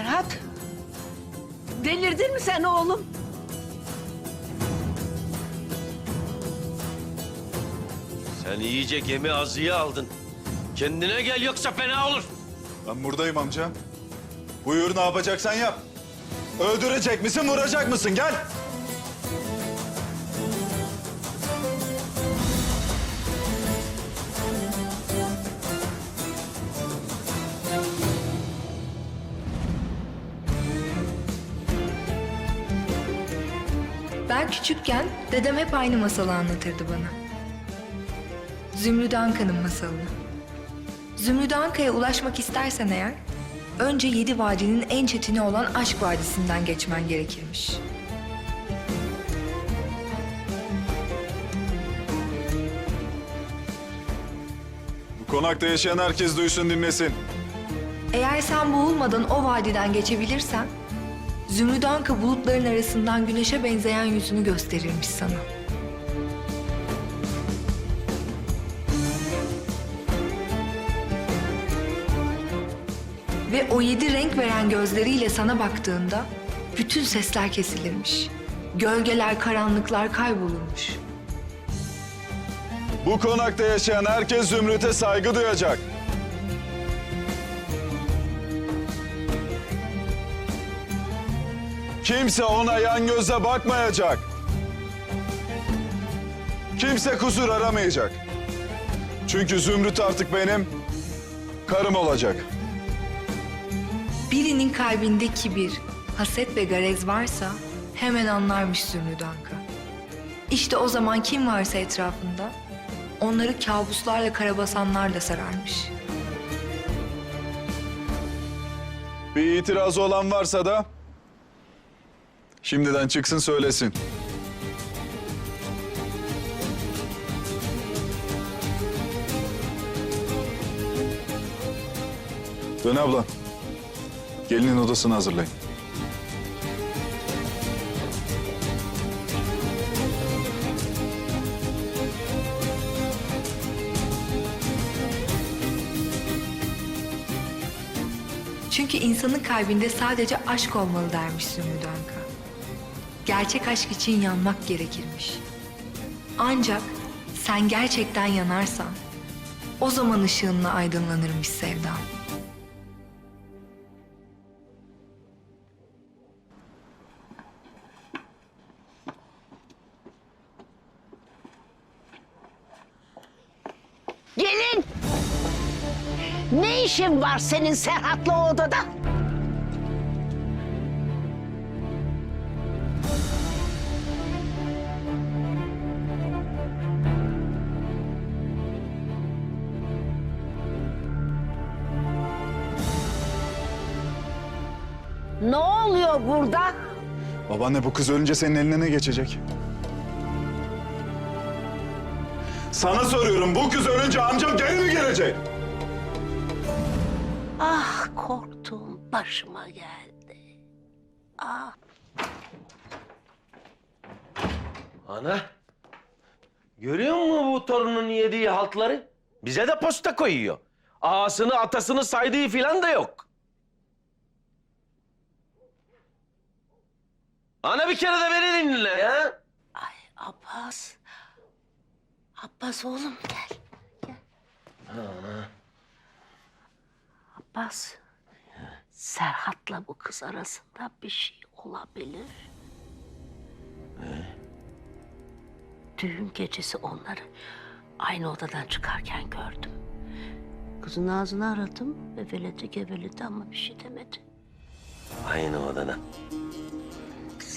Serhat. Delirdin mi sen oğlum? Sen iyice gemi azıya aldın. Kendine gel yoksa fena olur. Ben buradayım amca. Buyur ne yapacaksan yap. Öldürecek misin, vuracak mısın? Gel. Ben küçükken dedem hep aynı masalı anlatırdı bana. Zümrüt Anka'nın masalını. Zümrüt Anka'ya ulaşmak istersen eğer, önce yedi vadinin en çetini olan Aşk Vadisi'nden geçmen gerekirmiş. Bu konakta yaşayan herkes duysun dinlesin. Eğer sen boğulmadan o vadiden geçebilirsen, Zümrüt Anka bulutların arasından güneşe benzeyen yüzünü gösterirmiş sana. Ve o yedi renk veren gözleriyle sana baktığında bütün sesler kesilirmiş. Gölgeler, karanlıklar kaybolurmuş. Bu konakta yaşayan herkes Zümrüt'e saygı duyacak. Kimse ona yan gözle bakmayacak. Kimse kusur aramayacak. Çünkü Zümrüt artık benim karım olacak. Birinin kalbinde kibir, haset ve garez varsa hemen anlarmış Zümrüt Anka. İşte o zaman kim varsa etrafında onları kabuslarla karabasanlar da sararmış. Bir itirazı olan varsa da şimdiden çıksın söylesin. Dön abla. Gelinin odasını hazırlayın. Çünkü insanın kalbinde sadece aşk olmalı dermiş Zümrüt Anka. Gerçek aşk için yanmak gerekirmiş. Ancak sen gerçekten yanarsan o zaman ışığınla aydınlanırmış sevdan. Gelin. Ne işin var senin Serhat'la odada? Oluyor burada? Babaanne bu kız ölünce senin eline ne geçecek? Sana soruyorum bu kız ölünce amcam geri mi gelecek? Ah korktuğum başıma geldi. Ah. Ana. Görüyor musun bu torunun yediği haltları? Bize de posta koyuyor. Ağasını atasını saydığı filan da yok. Ana bir kere de beni dinle ya. Ay Abbas. Abbas oğlum gel. Gel. Abbas. Serhat'la bu kız arasında bir şey olabilir. Düğün gecesi onları aynı odadan çıkarken gördüm. Kızın ağzını aradım ve veledi geveledi ama bir şey demedi. Aynı odada.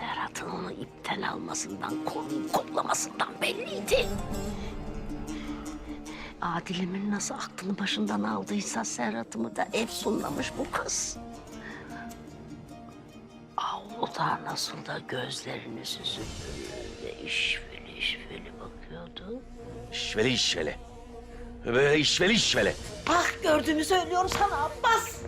Serhat'ın onu ipten almasından, kolunu kollamasından belliydi. Adil'imin nasıl aklını başından aldıysa Serhat'ımı da efsunlamış bu kız. Avluda nasıl da gözlerini süzüp böyle işveli işveli bakıyordu. İşveli işveli. Böyle işveli işveli. Bak gördüğümü söylüyorum sana Abbas.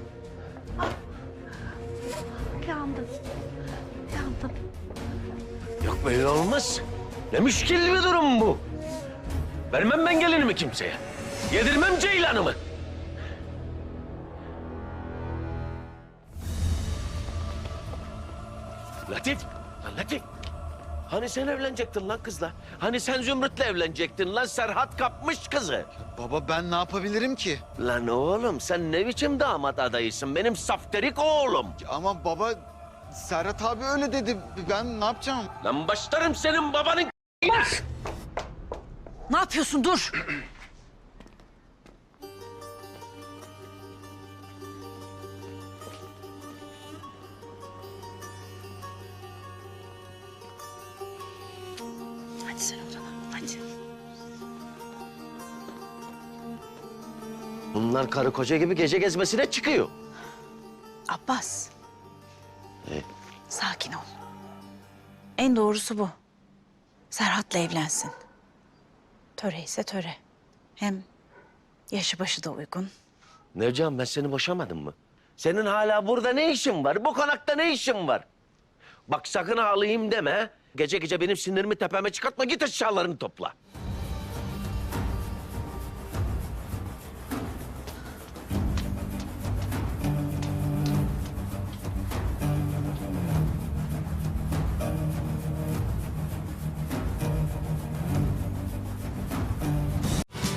Böyle olmaz. Ne müşkil bir durum bu. Vermem ben gelinimi kimseye. Yedirmem ceylanımı. Latif, lan Latif. Hani sen evlenecektin lan kızla? Hani sen Zümrüt'le evlenecektin lan? Serhat kapmış kızı. Baba ben ne yapabilirim ki? Lan oğlum sen ne biçim damat adayısın? Benim safterik oğlum. Ama baba Serhat abi öyle dedi. Ben ne yapacağım? Lan başlarım senin babanın Ne yapıyorsun dur. Hadi sen odana hadi. Bunlar karı koca gibi gece gezmesine çıkıyor. Abbas. Ne? Sakin ol. En doğrusu bu. Serhat'la evlensin. Töre ise töre. Hem yaşı başı da uygun. Nevcan ben seni boşamadım mı? Senin hala burada ne işin var? Bu konakta ne işin var? Bak sakın ağlayayım deme. Gece gece benim sinirimi tepeme çıkartma. Git eşyalarını topla.